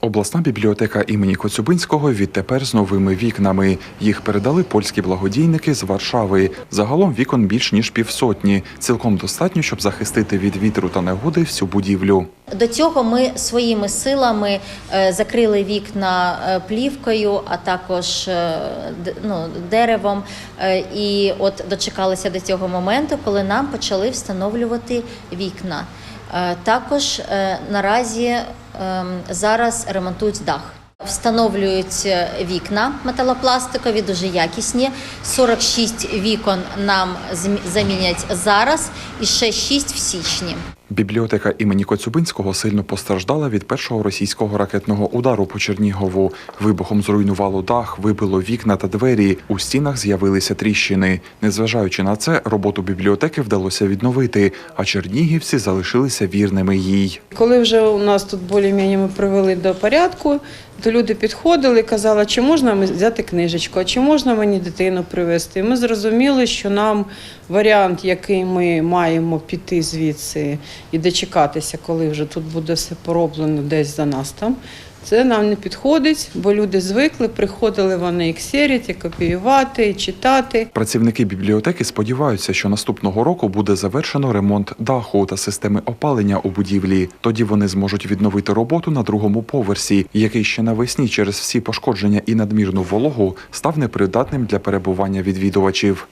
Обласна бібліотека імені Коцюбинського відтепер з новими вікнами. Їх передали польські благодійники з Варшави. Загалом вікон більш ніж півсотні. Цілком достатньо, щоб захистити від вітру та негоди всю будівлю. До цього ми своїми силами е, закрили вікна е, плівкою, а також е, ну, деревом. І от дочекалися до цього моменту, коли нам почали встановлювати вікна. Також наразі зараз ремонтують дах. Встановлюють е, вікна металопластикові, дуже якісні. 46 вікон нам замінять зараз і ще 6 в січні. Бібліотека імені Коцюбинського сильно постраждала від першого російського ракетного удару по Чернігову. Вибухом зруйнувало дах, вибило вікна та двері. У стінах з'явилися тріщини. Незважаючи на це, роботу бібліотеки вдалося відновити, а чернігівці залишилися вірними їй. Коли вже у нас тут більш-менш ми привели до порядку, то люди підходили казали, чи можна мені взяти книжечку, а чи можна мені дитину привезти. Ми зрозуміли, що нам варіант, який ми маємо піти звідси і дочекатися, коли вже тут буде все пороблено десь за нас там. Це нам не підходить, бо люди звикли, приходили вони і ксерять, і копіювати, і читати. Працівники бібліотеки сподіваються, що наступного року буде завершено ремонт даху та системи опалення у будівлі. Тоді вони зможуть відновити роботу на другому поверсі, який ще навесні через всі пошкодження і надмірну вологу став непридатним для перебування відвідувачів.